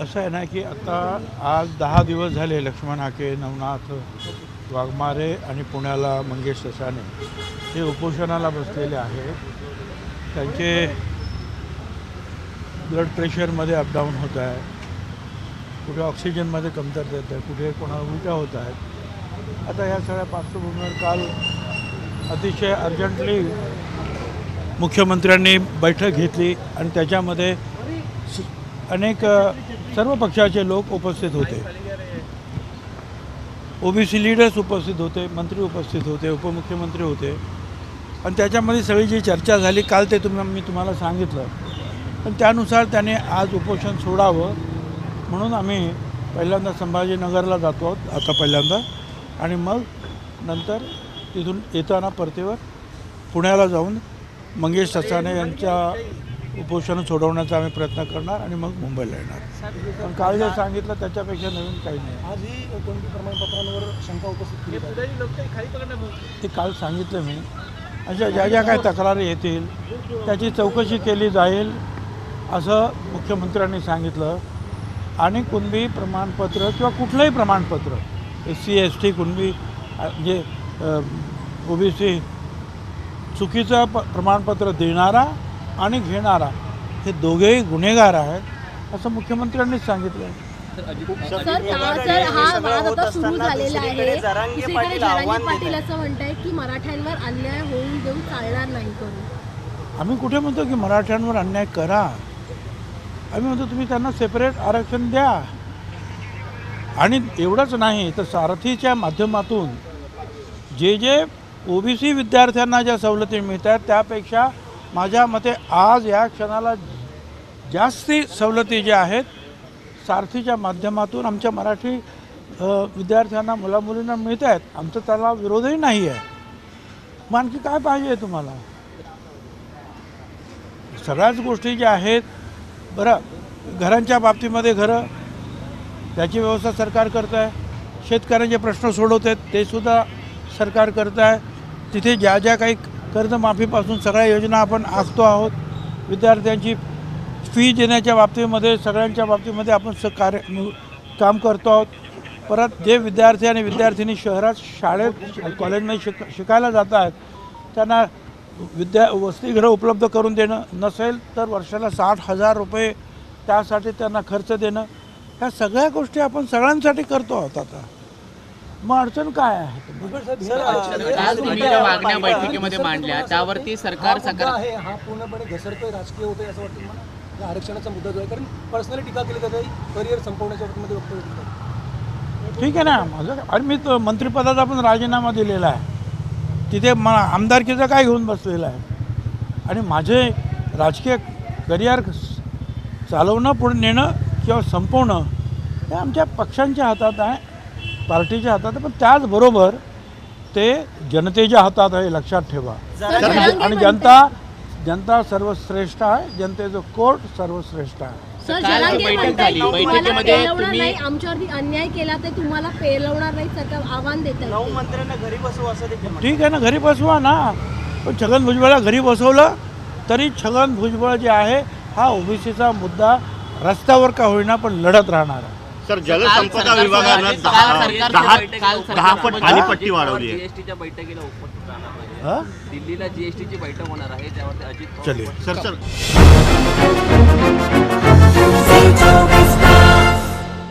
असं आहे ना की आता आज दहा दिवस झाले लक्ष्मण हाके नवनाथ वाघमारे आणि पुण्याला मंगेश ससाने हे उपोषणाला बसलेले आहेत. त्यांचे ब्लड प्रेशरमध्ये अपडाऊन होत आहे. कुठे ऑक्सिजनमध्ये कमतरता येत आहे कुठे कोणाला उलट्या होत आहेत. आता ह्या सगळ्या पार्श्वभूमीवर काल अतिशय अर्जंटली मुख्यमंत्र्यांनी बैठक घेतली आणि त्याच्यामध्ये स- अनेक सर्व पक्षाचे लोक उपस्थित होते. ओबीसी लीडर्स उपस्थित होते मंत्री उपस्थित होते उपमुख्यमंत्री होते. आणि त्याच्यामध्ये सगळी जी चर्चा झाली काल ते तुम्ही मी तुम्हाला सांगितलं. पण त्यानुसार त्याने आज उपोषण सोडावं म्हणून आम्ही पहिल्यांदा संभाजीनगरला जातो आहोत आता पहिल्यांदा. आणि मग नंतर तिथून येताना परतीवर पुण्याला जाऊन मंगेश ससाने यांच्या उपोषण सोडवण्याचा आम्ही प्रयत्न करणार आणि मग मुंबईला येणार. पण काल जे सांगितलं त्याच्यापेक्षा नवीन काही नाही. आजही कोणती प्रमाणपत्रांवर शंका उपस्थित केली जाते. ते काल सांगितलं मी. अशा ज्या ज्या काही तक्रारी येतील त्याची चौकशी केली जाईल असं मुख्यमंत्र्यांनी सांगितलं. आणि कुणबी प्रमाणपत्र किंवा कुठलंही प्रमाणपत्र S C S T Kunbi जे ओबीसी चुकीचं प प्रमाणपत्र देणारा आणि घेणारा हे दोघेही गुन्हेगार आहेत असं मुख्यमंत्र्यांनीच सांगितलं सर का सर हा वाद आता सुरू झालेला आहे. दुसरीकडे जरांगे पाटील असं म्हणताय की मराठ्यांवर अन्याय होऊन देऊन चालणार नाही करून आम्ही कुठे म्हणतो की मराठ्यांवर अन्याय करा? आम्ही म्हणतो तुम्ही त्यांना सेपरेट आरक्षण द्या. आणि एवढंच नाही तर सारथीच्या माध्यमातून जे जे ओबीसी विद्यार्थ्यांना ज्या सवलती मिळत आहेत त्यापेक्षा माझ्या मते आज या क्षणाला जास्ती सवलती ज्या आहेत सारथीच्या माध्यमातून आमच्या मराठी विद्यार्थ्यांना मुलामुलींना मिळत आहेत. आमचं त्याला विरोधही नाही आहे. मग आणखी काय पाहिजे तुम्हाला? सगळ्याच गोष्टी ज्या आहेत बरं घरांच्या बाबतीमध्ये घरं त्याची व्यवस्था सरकार करत आहे शेतकऱ्यांचे प्रश्न सोडवत आहेत ते सुद्धा सरकार करत आहे तिथे ज्या ज्या काही कर्जमाफीपासून सगळ्या योजना आपण आखतो आहोत. विद्यार्थ्यांची फी देण्याच्या बाबतीमध्ये सगळ्यांच्या बाबतीमध्ये आपण स कार्य काम करतो आहोत. परत जे विद्यार्थी आणि विद्यार्थिनी शहरात शाळेत कॉलेजमध्ये शिक शिकायला जात आहेत त्यांना विद्या वसतिगृह उपलब्ध करून देणं नसेल तर वर्षाला साठ हजार रुपये त्यासाठी त्यांना खर्च देणं. ह्या सगळ्या गोष्टी आपण सगळ्यांसाठी करतो आहोत आता. मग अडचण काय आहे? आज- तुम्ही ज्या मागण्या बैठकीमध्ये मांडल्या. त्यावरती सरकार सकारात्मक आहे हा पूर्णपणे घसरतोय राजकीय होतोय असं वाटतं मला या आरक्षणाचा मुद्दा जो आहे कारण पर्सनली टीका केली जाते करिअर संपवण्याच्या बाबतीमध्ये वक्तव्य केलं. ठीक आहे ना. माझं आणि मी तो मंत्रिपदाचा पण राजीनामा दिलेला आहे. तिथे म आमदारकीचं काय घेऊन बसलेलं आहे. आणि माझे राजकीय करिअर चालवणं पुढे नेणं किंवा संपवणं हे आमच्या पक्षांच्या हातात आहे. पार्टीच्या हातात आहे पण त्याचबरोबर ते जनतेच्या हातात आहे लक्षात ठेवा. आणि जनता जनता सर्वश्रेष्ठ आहे जनतेचं कोर्ट सर्वश्रेष्ठ आहे. सर म्हणताय तुम्हाला पेलवणार नाही आमच्यावरती अन्याय केला तर तुम्हाला पेलवणार नाही सरकार आव्हान देत नऊ मंत्र्यांना घरी बसवू असं देखील म्हणतात. ठीक आहे ना घरी बसवा ना. पण छगन भुजबळला घरी बसवलं तरी छगन भुजबळ जे आहे हा ओबीसीचा मुद्दा रस्त्यावर का होईना पण लढत राहणार आहे. काल जलसंपदा विभागानं दहा दहा दहा सरकार- पट पाणीपट्टी वाढवली आहे. जीएसटीच्या बैठकीला उपस्थित राहणार आहे हा? दिल्लीला जीएसटीची बैठक होणार आहे त्यावरती अजित पवार चलिए. Sir sir.